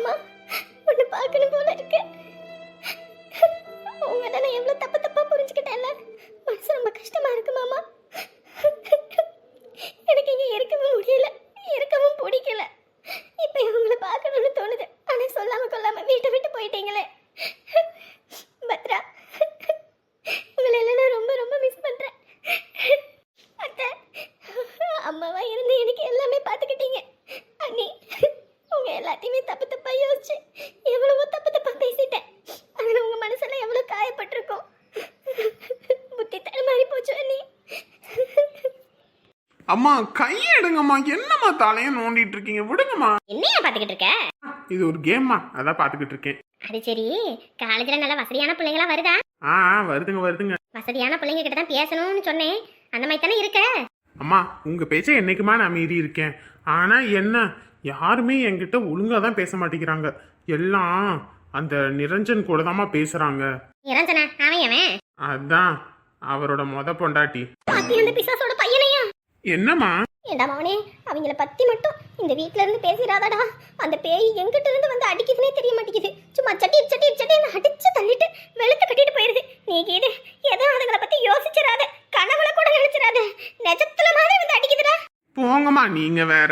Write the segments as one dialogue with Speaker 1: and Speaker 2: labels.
Speaker 1: மாமா உன்னை பார்க்கணும் போல இருக்கு உங்க நான் எவ்வளவு தப்பு தப்பா புரிஞ்சுக்கிட்டேன்ல மனசு ரொம்ப கஷ்டமா இருக்கு மாமா எனக்கு இங்க இருக்கவும் முடியல இருக்கவும் பிடிக்கல இப்போ இவங்களை பார்க்கணும்னு தோணுது ஆனா சொல்லாம கொள்ளாம வீட்டை விட்டு போயிட்டீங்களே பத்ரா உங்களை எல்லாம் நான் ரொம்ப ரொம்ப மிஸ் பண்றேன் அத்தை அம்மாவா இருந்து எனக்கு எல்லாமே பார்த்துக்கிட்டீங்க அண்ணி உங்க எல்லாத்தையுமே தப்பு தப்பா யோசிச்சு எவ்வளவோ தப்பு தப்பா பேசிட்டேன் அதுல உங்க மனசுல எவ்வளவு காயப்பட்டிருக்கும் புத்தி தடுமாறி போச்சு அண்ணி
Speaker 2: அம்மா கையை எடுங்கம்மா என்னம்மா தலையை நோண்டிட்டு இருக்கீங்க? விடுங்கம்மா.
Speaker 1: என்னையா பார்த்துக்கிட்டு இருக்க?
Speaker 2: இது ஒரு கேம்மா அதான் பாத்துக்கிட்டு இருக்கேன்.
Speaker 1: அது சரி. காலேஜ்ல நல்ல வசதியான பிள்ளைங்களா வருதா?
Speaker 2: ஆ வருதுங்க வருதுங்க.
Speaker 1: வசதியான பிள்ளைங்க கிட்ட தான் பேசணும்னு சொன்னேன். அந்த மாதிரி தானே இருக்க?
Speaker 2: அம்மா உங்க பேச்ச என்னைக்குமா நான் மீறி இருக்கேன்? ஆனா என்ன? யாருமே என்கிட்ட ஒழுங்கா தான் பேச மாட்டேங்கிறாங்க. எல்லாம் அந்த நிரஞ்சன் கூட தாம்மா பேசுறாங்க.
Speaker 1: நிரஞ்சனா? அவன் அவன்
Speaker 2: அதான் அவரோட மொத பொண்டாட்டி.
Speaker 1: பாத்தி அந்த பிசாசோட பையனையா
Speaker 2: என்னம்மா?
Speaker 1: ஏண்டா மவனே அவங்கள பத்தி மட்டும் இந்த வீட்ல இருந்து பேசிடாதடா. அந்த பேய் எங்கிட்ட இருந்து வந்து அடிக்குதுனே தெரிய மாட்டேங்குது. சும்மா சட்டி சட்டி சட்டின்னு அடிச்சு தள்ளிட்டு வெளுத்து கட்டிட்டு போயிருது நீ இது எதுவும் அதுங்களை பத்தி யோசிச்சிடாத. கனவுல கூட நினைச்சிடாத. நெஜத்துல மாதிரி வந்து அடிக்குதுடா.
Speaker 2: போங்கம்மா நீங்க வேற.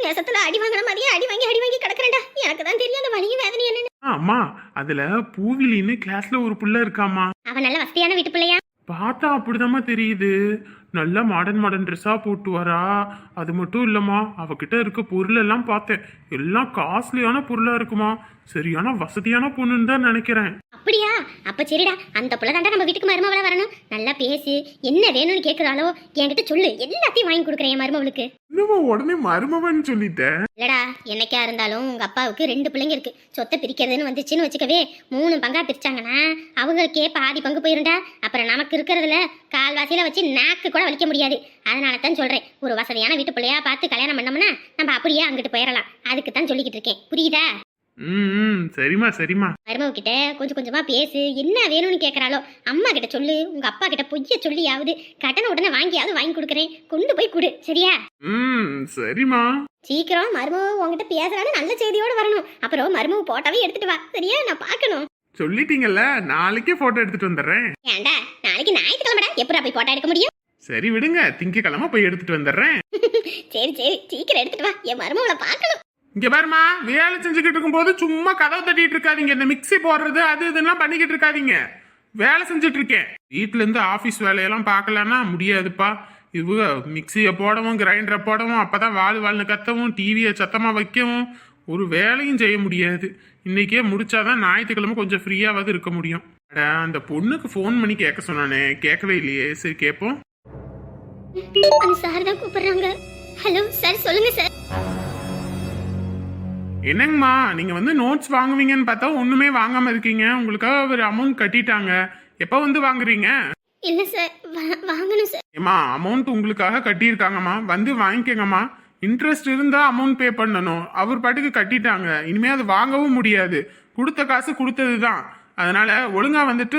Speaker 1: நெசத்துல அடி வாங்கின மாதிரியே அடி வாங்கி அடி வாங்கி கிடக்குறேன்டா. எனக்கு தான் தெரியும் அந்த வலியும் வேதனை என்னன்னு.
Speaker 2: ஆ, அம்மா அதுல பூவிலின்னு கிளாஸ்ல ஒரு புள்ள இருக்காமா
Speaker 1: அவன் நல்ல வசதியான வீட்டு பிள்ளையா?
Speaker 2: பார்த்தா அப்படிதாம்மா தெரியுது. நல்லா மாடர்ன் மாடர்ன் ட்ரெஸ்ஸாக போட்டு வரா. அது மட்டும் இல்லைம்மா அவகிட்ட இருக்க பொருள் எல்லாம் பார்த்தேன். எல்லாம் காஸ்ட்லியான பொருளாக இருக்குமா. சரியான வசதியான பொண்ணுன்னு தான் நினைக்கிறேன்.
Speaker 1: அப்படியா? அப்ப சரிடா. அந்த புள்ள தாண்டா நம்ம வீட்டுக்கு மருமவள வரணும். நல்லா பேசு. என்ன வேணும்னு கேக்குறாளோ என்கிட்ட சொல்லு. எல்லாத்தையும் வாங்கி கொடுக்குறேன் என் மருமவளுக்கு.
Speaker 2: என்னம்மா உடனே மருமவன் சொல்லிட்ட.
Speaker 1: இல்லடா என்னைக்கா இருந்தாலும் உங்க அப்பாவுக்கு ரெண்டு பிள்ளைங்க இருக்கு. சொத்தை பிரிக்கிறதுன்னு வந்துச்சுன்னு வச்சுக்கவே மூணு பங்கா பிரிச்சாங்கன்னா அவங்களுக்கே பாதி பங்கு போயிருண்டா அப்புறம் நமக்கு இருக்கிறதுல கால்வாசியில வச்சு நாக்கு கூட வலிக்க முடியாது. அதனால தான் சொல்றேன். ஒரு வசதியான வீட்டு பிள்ளையா பார்த்து கல்யாணம் பண்ணோம்னா நம்ம அப்படியே அங்கிட்டு போயிடலாம் அதுக்கு தான் சொல்லிக்கிட்டு இருக்கேன். புரியுதா?
Speaker 2: ம் சரிம்மா சரிம்மா.
Speaker 1: மருமவ கிட்ட கொஞ்சம் கொஞ்சமா பேசு என்ன வேணும்னு கேக்குறாளோ. அம்மா கிட்ட சொல்லு உங்க அப்பா கிட்ட பொய்ய சொல்லியாவது கடனை உடனே வாங்கியாவது வாங்கி கொடுக்குறேன். கொண்டு போய் கொடு சரியா?
Speaker 2: ம் சரிம்மா.
Speaker 1: சீக்கிரம் மருமவ உங்ககிட்ட பேசுறான்னு நல்ல செய்தியோட வரணும். அப்புறம் மருமவ போட்டாவே எடுத்துட்டு வா சரியா? நான் பார்க்கணும்.
Speaker 2: சொல்லிட்டீங்கல்ல நாளைக்கே போட்டோ எடுத்துட்டு வந்துடுறேன்.
Speaker 1: ஏன்டா நாளைக்கு ஞாயிற்றுக்கிழமைடா? எப்படா போய் போட்டோ எடுக்க முடியும்?
Speaker 2: சரி விடுங்க திங்கக்கிழமை போய் எடுத்துட்டு வந்துடுறேன்.
Speaker 1: சரி சரி சீக்கிரம் எடுத்துட்டு வா. என் மருமவளை பார்க்கணும்.
Speaker 2: இங்க பாருமா வேலை செஞ்சுக்கிட்டு இருக்கும்போது சும்மா கதவை தட்டிட்டு இருக்காதீங்க. இந்த மிக்ஸி போடுறது அது இதெல்லாம் பண்ணிக்கிட்டு இருக்காதீங்க. வேலை செஞ்சுட்டு இருக்கேன். வீட்டுல இருந்து ஆபீஸ் வேலையெல்லாம் பார்க்கலன்னா முடியாதுப்பா. இவங்க மிக்சியை போடவும் கிரைண்டரை போடவும் அப்பதான் வாழ் வாழ்னு கத்தவும் டிவியை சத்தமா வைக்கவும் ஒரு வேலையும் செய்ய முடியாது. இன்னைக்கே முடிச்சாதான் ஞாயிற்றுக்கிழமை கொஞ்சம் ஃப்ரீயாவது இருக்க முடியும். அட, அந்த பொண்ணுக்கு ஃபோன் பண்ணி கேட்க சொன்னானே. கேட்கவே இல்லையே. சரி கேட்போம்.
Speaker 1: சார் தான் கூப்பிடுறாங்க. ஹலோ சார் சொல்லுங்க சார்
Speaker 2: என்னங்கம்மா நீங்க வந்து நோட்ஸ் வாங்குவீங்கன்னு பார்த்தா ஒண்ணுமே வாங்காம இருக்கீங்க. உங்களுக்காக ஒரு அமௌண்ட் கட்டிட்டாங்க. எப்போ வந்து வாங்குறீங்க?
Speaker 1: இல்ல சார் வாங்கணும் சார்
Speaker 2: ஏம்மா அமௌண்ட் உங்களுக்காக கட்டியிருக்காங்கம்மா. வந்து வாங்கிக்கோங்கம்மா. இன்ட்ரெஸ்ட் இருந்தா அமௌண்ட் பே பண்ணணும். அவர் பாட்டுக்கு கட்டிட்டாங்க. இனிமே அது வாங்கவும் முடியாது. கொடுத்த காசு கொடுத்தது தான் அதனால ஒழுங்கா வந்துட்டு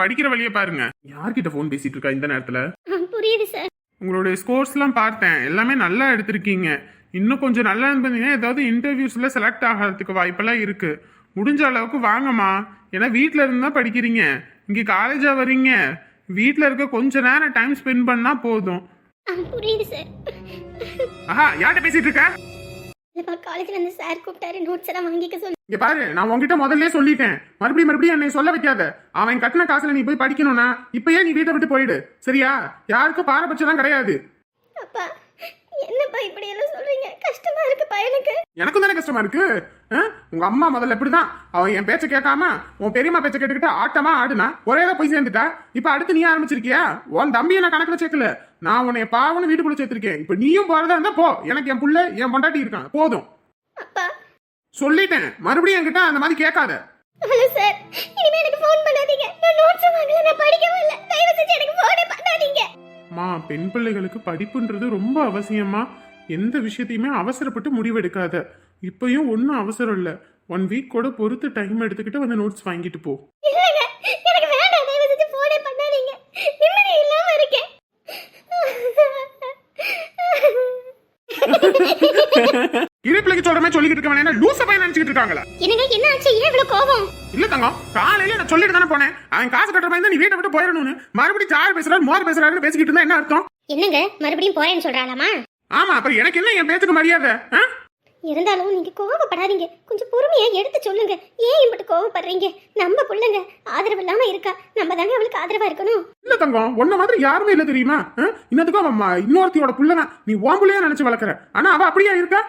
Speaker 2: படிக்கிற வழியை பாருங்க. யார்கிட்ட ஃபோன் பேசிட்டு இருக்கா இந்த நேரத்துல?
Speaker 1: புரியுது சார்
Speaker 2: உங்களுடைய ஸ்கோர்ஸ்லாம் பார்த்தேன். எல்லாமே நல்லா எடுத்திருக்கீங்க. இன்னும் கொஞ்சம் நல்லா இருந்தீங்கன்னா ஏதாவது இன்டர்வியூஸ்ல செலக்ட் ஆகிறதுக்கு வாய்ப்பெல்லாம் இருக்கு. முடிஞ்ச அளவுக்கு வாங்கம்மா. ஏன்னா வீட்டில் இருந்து தான் படிக்கிறீங்க. இங்கே காலேஜாக வரீங்க வீட்டில் இருக்க கொஞ்ச நேரம் டைம் ஸ்பெண்ட் பண்ணால் போதும்.
Speaker 1: புரியுது சார்
Speaker 2: ஆஹா யார்கிட்ட பேசிட்டு இருக்க?
Speaker 1: இல்லப்பா காலேஜ்ல இருந்து சார் கூப்பிட்டாரு. நோட்ஸ் எல்லாம் வாங்கிக்க சொல்லி.
Speaker 2: இங்க பாரு நான் உன்கிட்ட முதல்ல சொல்லிட்டேன். மறுபடியும் மறுபடியும் என்னை சொல்ல வைக்காத. அவன் கட்டின காசுல நீ போய் படிக்கணும்னா இப்பயே நீ வீட்டை விட்டு போயிடு. சரியா? யாருக்கும் பாரபட்சம் கிடையாது.
Speaker 1: அப்பா என்னப்பா இப்படி எல்லாம் சொல்றீங்க? கஷ்டமா இருக்குப்பா எனக்கு.
Speaker 2: எனக்கும் தானே கஷ்டமா இருக்கு? உங்க அம்மா முதல்ல இப்படிதான் அவன் என் பேச்ச கேட்காம உன் பெரியம்மா பேச்ச கேட்டுக்கிட்டு ஆட்டமா ஆடுனா ஒரே தான் போய் சேர்ந்துட்டா இப்ப அடுத்து நீ ஆரம்பிச்சிருக்கியா? உன் தம்பியை நான் கணக்குல சேர்க்கல. நான் உன்னை பாவன்னு வீட்டுக்குள்ள சேர்த்திருக்கேன். இப்ப நீயும் போறதா இருந்தா போ. எனக்கு என் புள்ள என் பொண்டாட்டி இருக்கான் போதும்.
Speaker 1: அப்பா.
Speaker 2: சொல்லிட்டேன். மறுபடியும் என்கிட்ட அந்த மாதிரி கேட்காத.
Speaker 1: ஹலோ சார் இனிமே எனக்கு ஃபோன் பண்ணாதீங்க. நான் நோட்ஸ் வாங்கல. நான் படிக்கவும் இல்ல. தயவு செஞ்சு எனக்கு ஃபோனே பண்ணாதீங்க.
Speaker 2: மா பெண் பிள்ளைகளுக்கு படிப்புன்றது ரொம்ப அவசியமா எந்த விஷயத்தையுமே அவசரப்பட்டு முடிவெடுக்காத. இப்பயும் ஒன்றும் அவசரம் இல்லை. ஒன் வீக் கூட பொறுத்து டைம் எடுத்துக்கிட்டு வந்து நோட்ஸ் வாங்கிட்டு போ.
Speaker 1: எனக்கு
Speaker 2: இதே பிள்ளைக்கு சொல்ற மாதிரி சொல்லிக்கிட்டு இருக்க வேணா லூச பையன் நினைச்சிட்டு இருக்காங்களா.
Speaker 1: என்னங்க என்ன ஆச்சு? ஏன் இவ்வளவு கோபம்?
Speaker 2: இல்ல தங்கம் காலையில நான் சொல்லிட்டு தானே போனேன். அவன் காசு கட்டுற மாதிரி நீ வீட்டை விட்டு போயிடணும்னு. மறுபடியும் சார் பேசுறாரு மோர் பேசுறாருன்னு பேசிக்கிட்டு இருந்தா என்ன அர்த்தம்?
Speaker 1: என்னங்க மறுபடியும் போறேன்னு சொல்றாளாமா?
Speaker 2: ஆமா அப்புறம் எனக்கு என்ன என் பேச்சுக்கு மரியாதை?
Speaker 1: இருந்தாலும் நீங்க கோவப்படாதீங்க. கொஞ்சம் பொறுமையா எடுத்து சொல்லுங்க. ஏன் இப்படி கோவப்படுறீங்க? நம்ம புள்ளைங்க ஆதரவு இல்லாம இருக்கா? நம்ம தாங்க அவளுக்கு ஆதரவா இருக்கணும்.
Speaker 2: இல்ல தங்கம் உன்ன மாதிரி யாருமே இல்ல தெரியுமா? இன்னத்துக்கும் அவன் இன்னொருத்தியோட புள்ளனா. நீ புள்ளையா நினைச்சு வளர்க்குற. ஆனா அவ அப்படியா இருக்கா?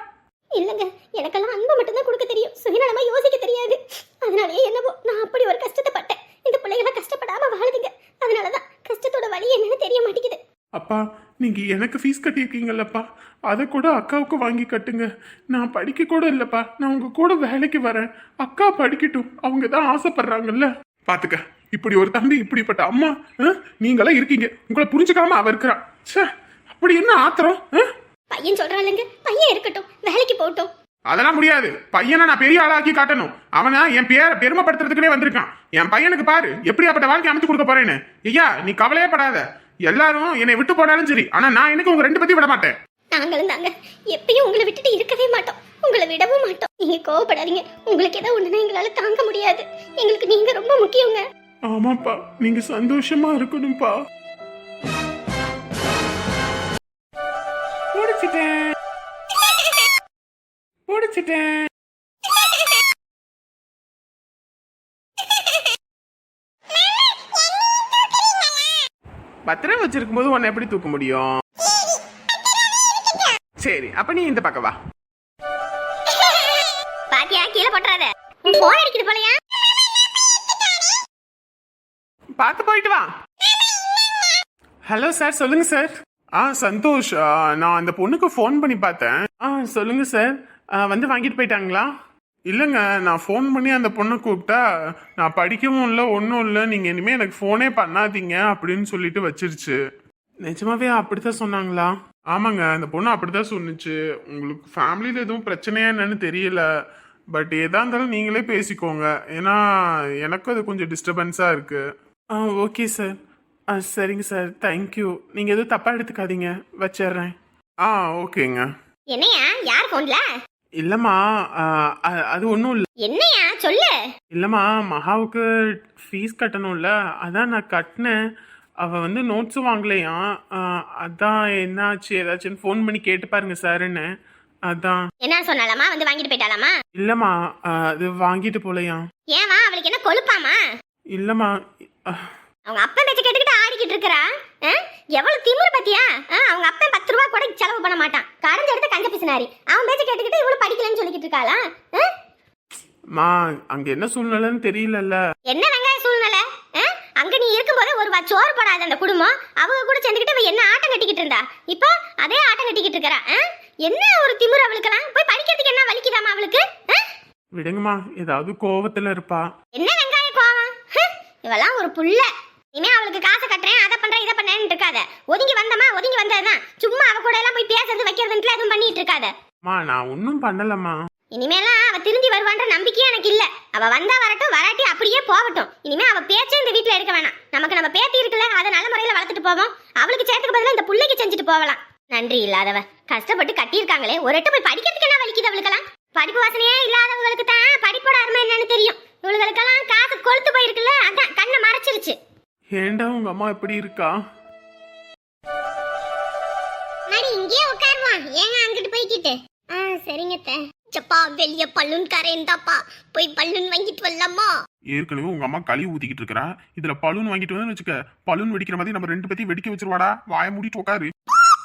Speaker 1: இல்லைங்க எனக்கெல்லாம் அன்பை மட்டும்தான் கொடுக்க தெரியும். சுயநலமாக யோசிக்க தெரியாது. அதனாலேயே என்னவோ நான் அப்படி ஒரு கஷ்டத்தை பட்டேன். இந்த பிள்ளைகளை கஷ்டப்படாமல் வாழுதுங்க. அதனாலதான் கஷ்டத்தோட வழி என்னன்னு தெரிய மாட்டேங்குது.
Speaker 2: அப்பா நீங்க எனக்கு ஃபீஸ் கட்டியிருக்கீங்கல்லப்பா. அதை கூட அக்காவுக்கு வாங்கி கட்டுங்க. நான் படிக்க கூட இல்லப்பா. நான் உங்க கூட வேலைக்கு வரேன். அக்கா படிக்கட்டும். அவங்க தான் ஆசைப்படுறாங்கல்ல. பாத்துக்க. இப்படி ஒரு தம்பி இப்படிப்பட்ட அம்மா ஆ? நீங்களாம் இருக்கீங்க. உங்களை புரிஞ்சுக்காம அவ இருக்கிறா. ச்சே அப்படி என்ன ஆத்திரம் ஆ?
Speaker 1: பையன் சொல்றாளுங்க பையன் இருக்கட்டும் வேலைக்கு போகட்டும்.
Speaker 2: அதெல்லாம் முடியாது. பையனை நான் பெரிய ஆளாக்கி காட்டணும். அவனை என் பேரை பெருமைப்படுத்துறதுக்குனே வந்திருக்கான். என் பையனுக்கு பாரு எப்படியாப்பட்ட வாழ்க்கை அமைச்சு கொடுக்க போறேன்னு. ஐயா நீ கவலையே படாத. எல்லாரும் என்னை விட்டு போனாலும் சரி ஆனா நான் எனக்கு உங்க ரெண்டு பத்தி விட மாட்டேன்
Speaker 1: நாங்களும் தாங்க. எப்பயும் உங்களை விட்டுட்டு இருக்கவே மாட்டோம். உங்களை விடவும் மாட்டோம். நீங்க கோவப்படாதீங்க. உங்களுக்கு ஏதோ ஒண்ணுனா எங்களால தாங்க முடியாது. எங்களுக்கு நீங்க ரொம்ப முக்கியங்க.
Speaker 2: ஆமாப்பா நீங்க சந்தோஷமா இருக்கணும்ப்பா பத்திரம் வச்சிருக்கும் போது உன்னை எப்படி தூக்க முடியும்? சரி அப்ப நீ இந்த பக்கம் வா.
Speaker 1: பாத்தியா கீழே போட்டுறாத. போன் அடிக்குது போலயா?
Speaker 2: பார்த்து போயிட்டு வா. ஹலோ சார் சொல்லுங்க சார். ஆ சந்தோஷ். நான் அந்த பொண்ணுக்கு ஃபோன் பண்ணி பார்த்தேன். ஆ சொல்லுங்க சார் வந்து வாங்கிட்டு போயிட்டாங்களா? இல்லைங்க நான் ஃபோன் பண்ணி அந்த பொண்ணை கூப்பிட்டா நான் படிக்கவும் இல்லை ஒன்றும் இல்லை நீங்கள் இனிமேல் எனக்கு ஃபோனே பண்ணாதீங்க அப்படின்னு சொல்லிட்டு வச்சிருச்சு. நிஜமாவே அப்படித்தான் சொன்னாங்களா? ஆமாங்க அந்த பொண்ணு அப்படிதான் சொன்னுச்சு. உங்களுக்கு ஃபேமிலியில் எதுவும் பிரச்சனையா என்னன்னு தெரியல. பட் எதா இருந்தாலும் நீங்களே பேசிக்கோங்க. ஏன்னா எனக்கும் அது கொஞ்சம் டிஸ்டர்பன்ஸாக இருக்குது ஆ ஓகே சார் ஆ சரிங்க சார். தேங்க்யூ நீங்கள் எதுவும் தப்பாக எடுத்துக்காதீங்க. வச்சிடுறேன். ஆ ஓகேங்க.
Speaker 1: என்னையா? யார் போன்ல
Speaker 2: இல்லைம்மா அது ஒன்றும் இல்லை.
Speaker 1: என்னையா? சொல்லு.
Speaker 2: இல்லைம்மா மகாவுக்கு ஃபீஸ் கட்டணும்ல. அதான் நான் கட்டினேன். அவள் வந்து நோட்ஸும் வாங்கலையாம் ஆ, அதான் என்னாச்சு? ஏதாச்சுன்னு ஃபோன் பண்ணி கேட்டு பாருங்க சாருன்னு அதான்.
Speaker 1: என்ன சொன்னாலாமா? வந்து வாங்கிட்டு போயிட்டாலாமா?
Speaker 2: இல்லைம்மா ஆ, அது வாங்கிட்டு போலையாம்
Speaker 1: ஏவா அவளுக்கு என்ன கொழுப்பாமா
Speaker 2: இல்லைம்மா
Speaker 1: அவங்க அப்பன் பேச்ச ஆடிக்கிட்டு இருக்கிறா? எவ்வளவு திமிரு பத்தியா? அவங்க அப்பன் பத்து ரூபா கூட செலவு பண்ண மாட்டான். கடைஞ்ச எடுத்த கஞ்ச பிசினாரி. அவன் பேச்ச கேட்டுக்கிட்டு இவ்வளவு படிக்கலன்னு சொல்லிக்கிட்டு இருக்காளா?
Speaker 2: மா அங்கே என்ன சூழ்நிலைன்னு தெரியலல்ல.
Speaker 1: என்ன வெங்காய சூழ்நிலை? அங்க நீ இருக்கும்போது ஒரு சோறு போடாத அந்த குடும்பம். அவங்க கூட சேர்ந்துக்கிட்டு என்ன ஆட்டம் கட்டிக்கிட்டு இருந்தா? இப்போ அதே ஆட்டம் கட்டிக்கிட்டு இருக்கிறா? என்ன ஒரு திமிரு அவளுக்கெல்லாம்? போய் படிக்கிறதுக்கு என்ன வலிக்குதாமா அவளுக்கு?
Speaker 2: விடுங்கம்மா ஏதாவது கோவத்தில் இருப்பா.
Speaker 1: என்ன வெங்காய கோவம்? இவெல்லாம் ஒரு புள்ள. இனிமே அவளுக்கு காசு கட்டுறேன் அதை பண்றேன் இதை பண்றேன்னு இருக்காத. ஒதுங்கி வந்தமா ஒதுங்கி வந்ததுதான் சும்மா அவ கூட எல்லாம் போய் பேசுறது வைக்கிறதுன்ட்டு எதுவும் பண்ணிட்டு இருக்காத.
Speaker 2: அம்மா நான் ஒன்றும் பண்ணலம்மா.
Speaker 1: இனிமேலாம் அவ திரும்பி வருவான்ற நம்பிக்கையே எனக்கு இல்ல. அவ வந்தா வரட்டும் வராட்டி அப்படியே போகட்டும். இனிமே அவ பேச்சே இந்த வீட்ல இருக்க வேணாம். நமக்கு நம்ம பேத்தி இருக்குல்ல அதை நல்ல முறையில வளர்த்துட்டு போவோம். அவளுக்கு சேர்த்துக்கு பதிலா இந்த புள்ளைக்கு செஞ்சுட்டு போகலாம். நன்றி இல்லாதவ. கஷ்டப்பட்டு கட்டியிருக்காங்களே ஒரு எட்டு போய் படிக்கிறதுக்கு என்ன வலிக்குது அவளுக்கெல்லாம்? படிப்பு வாசனையே இல்லாதவங்களுக்கு தான் படிப்போட அருமை என்னன்னு தெரியும். இவளுகளுக்கெல்லாம் காசு கொளுத்து போயிருக்குல்ல அதான் கண்ணை மறைச்சிருச்சு.
Speaker 2: ஏண்டா உங்க அம்மா எப்படி இருக்கா?
Speaker 1: மாடி இங்கேயே உட்காருவான் ஏங்க அங்கிட்டு போய்கிட்டு ஆ சரிங்க அத்தை. சப்பா வெளிய பல்லுன் கரைந்தாப்பா போய் பல்லுன் வாங்கிட்டு வரலாமா?
Speaker 2: ஏற்கனவே உங்க அம்மா களி ஊத்திக்கிட்டு இருக்கறா. இதுல பலூன் வாங்கிட்டு வந்து வச்சுக்க பலூன் வெடிக்கிற மாதிரி நம்ம ரெண்டு பத்தி வெடிக்க வச்சிருவாடா. வாய மூடிட்டு உட்காரு.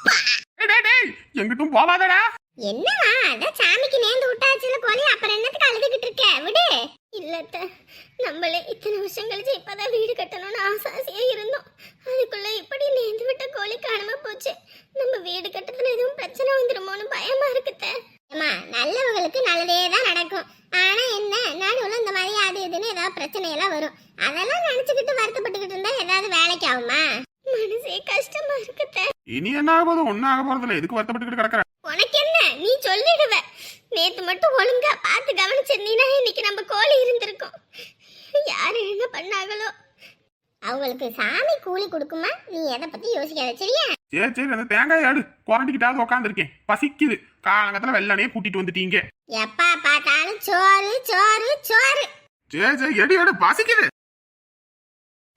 Speaker 2: டேய், டேய், டேய், எங்கிட்டும் போவாதடா
Speaker 1: என்னவா அதான் சாமிக்கு நேர்ந்து விட்டாச்சுல கோழி அப்புறம் என்னத்துக்கு அழுதுகிட்டு இருக்க? விடு. இல்லத்த நம்மளே இத்தனை வருஷம் கழிச்சு இப்பதான் வீடு கட்டணும்னு ஆசை ஆசையா இருந்தோம். அதுக்குள்ள இப்படி நேர்ந்து விட்ட கோழி காணாம போச்சு. நம்ம வீடு கட்டத்துல எதுவும் பிரச்சனை வந்துருமோன்னு பயமா இருக்குத்த. ஏமா நல்லவங்களுக்கு நல்லதே தான் நடக்கும். ஆனா என்ன நடுவுல இந்த மாதிரி அது இதுன்னு ஏதாவது பிரச்சனை எல்லாம் வரும். அதெல்லாம் நினைச்சுக்கிட்டு வருத்தப்பட்டுக்கிட்டு இருந்தா ஏதாவது வேலைக்கு ஆகுமா? மனசே கஷ்டமா இருக்குத்த.
Speaker 2: இனி என்ன ஆக போதும் ஒன்னும் ஆக போறதில்ல. எதுக்கு வருத்தப்பட்டுக்கிட்டு கிடக்குற?
Speaker 1: உனக்கு என்ன நீ சொல்லிடுவ. நேத்து மட்டும் ஒழுங்கா பார்த்து கவனிச்சிருந்தீங்கன்னா இன்னைக்கு நம்ம கோழி இருந்திருக்கும். யாரு என்ன பண்ணாங்களோ?
Speaker 3: அவங்களுக்கு சாமி கூலி கொடுக்குமா? நீ எதை பத்தி யோசிக்காத சரியா?
Speaker 2: சரி சரி அந்த தேங்காய் ஆடு குரண்டிக்கிட்டாவது உட்காந்துருக்கேன் பசிக்குது. காலங்கத்துல வெள்ளனே கூட்டிட்டு வந்துட்டீங்க.
Speaker 3: எப்பா பார்த்தாலும் சோறு சோறு சோறு.
Speaker 2: சரி சரி எடி எடு. பசிக்குது.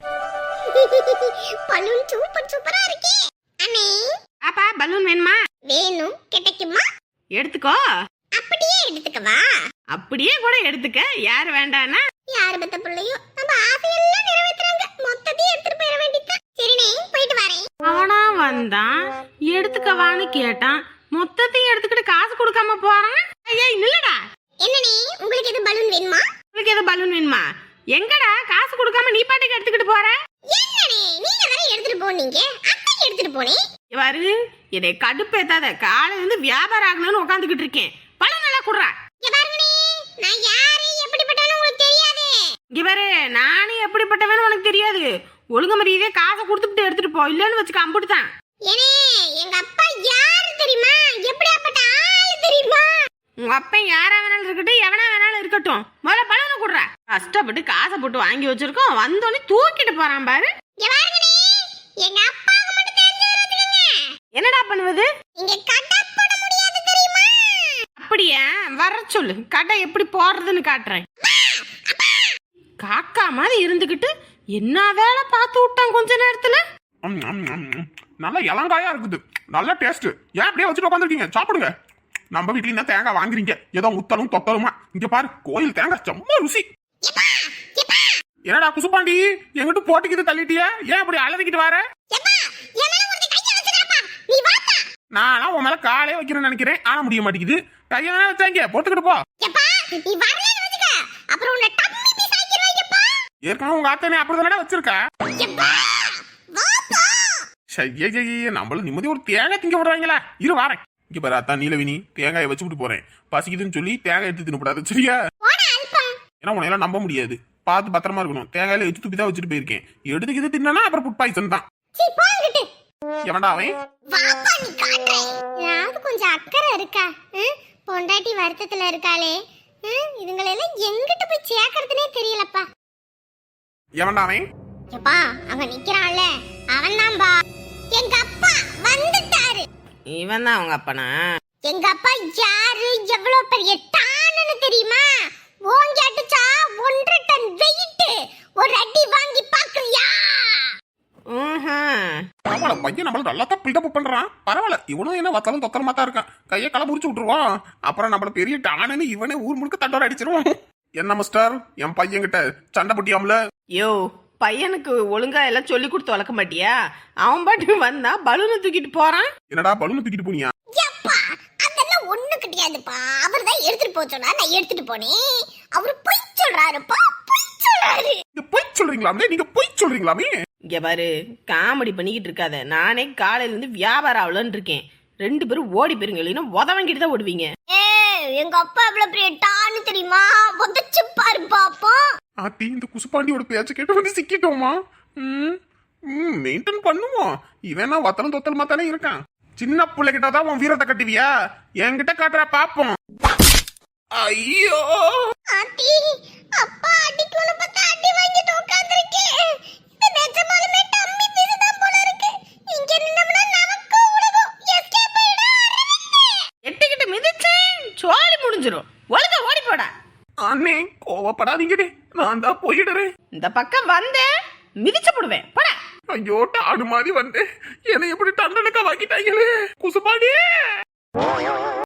Speaker 3: பலூன் சூப்பர் சூப்பரா இருக்கே. அண்ணே.
Speaker 4: பாப்பா பலூன் வேணுமா?
Speaker 3: வேணும். கிடைக்குமா?
Speaker 4: எடுத்துக்கோ.
Speaker 3: அப்படியே எடுத்துக்கவா?
Speaker 4: அப்படியே கூட எடுத்துக்க. யார் வேண்டானா
Speaker 3: யார் பெத்த பிள்ளையோ? நம்ம ஆசையெல்லாம் நிறைவேத்துறாங்க. மொத்தத்தையும் எடுத்துட்டு போயிட வேண்டியதுதான். சரிண்ணே போயிட்டு வரேன்.
Speaker 4: அவனா வந்தான் எடுத்துக்கவான்னு கேட்டான். மொத்தத்தையும் எடுத்துக்கிட்டு காசு கொடுக்காம போறான். ஐயா நில்லடா
Speaker 3: என்னண்ணே உங்களுக்கு எது பலூன் வேணுமா?
Speaker 4: உங்களுக்கு எது பலூன் வேணுமா? எங்கடா? காசு கொடுக்காம நீ பாட்டுக்கு எடுத்துக்கிட்டு போற?
Speaker 3: என்னண்ணே நீங்க தானே எடுத்துட்டு போனீங்க. போனேன்
Speaker 4: பாரு என்னை கடுப்பேத்தாத. காலையில இருந்து வியாபாரம் ஆகணும்னு உட்காந்துக்கிட்டு இருக்கேன். பழம் நல்லா குடுறா.
Speaker 3: நான் யாரு எப்படிப்பட்டவனு உங்களுக்கு தெரியாது.
Speaker 4: இங்க பாரு நானும் எப்படிப்பட்டவன்னு உனக்கு தெரியாது. ஒழுங்கு மரியாதையே காசை கொடுத்துட்டு எடுத்துட்டு போ. இல்லைன்னு வச்சுக்க அம்புட்டுதான்.
Speaker 3: ஏனே எங்க அப்பா யாரு தெரியுமா? எப்படியாப்பட்ட ஆளு தெரியுமா?
Speaker 4: உங்க அப்பன் யாரா வேணாலும் இருக்கட்டும் எவனா வேணாலும் இருக்கட்டும். முதல்ல பழம் குடுறா. கஷ்டப்பட்டு காசை போட்டு வாங்கி வச்சிருக்கோம். வந்தோடனே தூக்கிட்டு போறான் பாரு.
Speaker 3: எங்க தெரிஞ்சு
Speaker 4: என்னடா பண்ணுவது?
Speaker 3: இங்க கடை போட முடியாது தெரியுமா?
Speaker 4: அப்படியா? வர சொல்லு. கடை எப்படி போடுறதுன்னு காட்டுறேன். காக்கா மாதிரி இருந்துகிட்டு என்ன வேலை பார்த்து விட்டான் கொஞ்ச நேரத்துல?
Speaker 2: ம், ம், ம், ம். நல்லா இளங்காயா இருக்குது. நல்ல டேஸ்ட் ஏன் அப்படியே வச்சுட்டு உட்காந்துருக்கீங்க சாப்பிடுங்க. நம்ம வீட்லயும் தான் தேங்காய் வாங்குறீங்க. ஏதோ முத்தலும் தொத்தலுமா. இங்க பாரு கோயில் தேங்காய் செம்ம ருசி. என்னடா குசுப்பாண்டி? எங்கிட்ட போட்டுக்கிட்டு தள்ளிட்டியா? ஏன் அப்படி அலறிக்கிட்டு வர
Speaker 3: மேல ஒருத்தி கைய வச்சிடாப்பா நீ வாப்பா
Speaker 2: நானா உன் மேல காலே வைக்கிறேன்னு நினைக்கிறேன். ஆனா முடிய மாட்டேங்குது. கையை வேணா வச்சாங்க. போட்டுக்கிட்டு போ.
Speaker 3: எப்பா நீ வரலன்னு வச்சுக்க. அப்புறம் உன்னை டம்மி பீஸ் ஆக்கிடுவாங்கப்பா
Speaker 2: ஏற்கனவே உங்க அத்தனை அப்படி வச்சிருக்க?
Speaker 3: எப்பா வாப்பா
Speaker 2: ஐயே நம்மளும் நிம்மதி ஒரு தேங்காய் திங்க விடுறாங்களா. இரு வாரேன். இங்க பாரு அத்தான் நீலவினி தேங்காயை வச்சு விட்டு போறேன். பசிக்குதுன்னு சொல்லி தேங்காய் எடுத்து தின்னக்கூடாது சரியா?
Speaker 3: போடா
Speaker 2: ஏன்னா உன்னையெல்லாம் நம்ப முடியாது. பார்த்து பத்திரமா இருக்கணும். தேங்காயில வச்சு துப்பி தான் வச்சுட்டு போயிருக்கேன். எடுத்துக்கு இது தின்னா அப்புறம் ஃபுட் பாய்சன் தான். எவன்டா அவன்?
Speaker 3: ஏதாவது கொஞ்சம் அக்கறை இருக்கா? பொண்டாட்டி வருத்தத்துல இருக்காளே? இதுங்களெல்லாம் எங்கிட்ட போய் சேர்க்கறதுனே தெரியலப்பா.
Speaker 2: எவன்டா அவன்?
Speaker 3: எப்பா அவன் நிக்கிறான்ல. அவன் தான்பா எங்க அப்பா வந்துட்டாரு.
Speaker 4: இவன் தான் அவங்க அப்பனா?
Speaker 3: எங்க அப்பா யாரு? எவ்வளவு பெரிய டான்னு தெரியுமா? ஓங்கி அடிச்சா ஒன்றரை டன் வெயிட் ஒரு அடி வாங்கி பாக்குறியா.
Speaker 2: பரவாயில்ல பையன் நம்மள நல்லா தான் பில்டப் பண்றான். பரவாயில்ல இவனும் என்ன வத்தாலும் தொத்தலமா தான் இருக்கான். கையை களை முடிச்சு விட்டுருவான். அப்புறம் நம்மள பெரிய டானன்னு இவனே ஊர் முழுக்க தண்டோர அடிச்சிருவான். என்ன மிஸ்டர் என் பையன் கிட்ட சண்டை புட்டியாமல?
Speaker 4: யோ பையனுக்கு ஒழுங்கா எல்லாம் சொல்லி கொடுத்து வளர்க்க மாட்டியா? அவன் பாட்டுக்கு வந்தா பலூனை தூக்கிட்டு போறான்.
Speaker 2: என்னடா பலூன் தூக்கிட்டு போனியா?
Speaker 3: எப்பா அதெல்லாம் ஒண்ணு கிடையாதுப்பா. அவர் தான் எடுத்துட்டு போக சொன்னா நான் எடுத்துட்டு போனேன். அவரு பொய் சொல்றாருப்பா பொய் சொல்றாரு.
Speaker 2: நீங்க பொய் சொல்றீங்களாமே நீங்க பொய் சொல்றீங்களாமே?
Speaker 4: இங்க பாரு காமெடி பண்ணிக்கிட்டு இருக்காத. நானே காலையில இருந்து வியாபாரம் ஆகலன்னு இருக்கேன். ரெண்டு பேரும் ஓடி போயிருங்க இல்லைன்னா உதவங்கிட்டு தான் ஓடுவீங்க.
Speaker 3: எங்க அப்பா எவ்வளவு பெரிய டான்னு தெரியுமா? உதச்சு பாரு பாப்போம்
Speaker 2: ஆத்தி இந்த குசுப்பாண்டியோட பேச்ச கேட்டு வந்து சிக்கிட்டோமா ம் ம் மெயின்டைன் பண்ணுவோம். இவனா வத்தலும் தொத்தலுமா தானே இருக்கான். சின்ன பிள்ளைகிட்ட தான் உன் வீரத்தை கட்டுவியா? என்கிட்ட காட்டுறா பாப்போம். ஐயோ!
Speaker 3: ஆட்டி
Speaker 4: இந்த பக்கம் வந்தேன் மிதிச்சு போடுவேன். போட.
Speaker 2: ஐயோ டாடு மாதிரி வந்தேன் என்னை எப்படி தண்டனுக்கா வாக்கிட்டாங்களே குசுபாடியே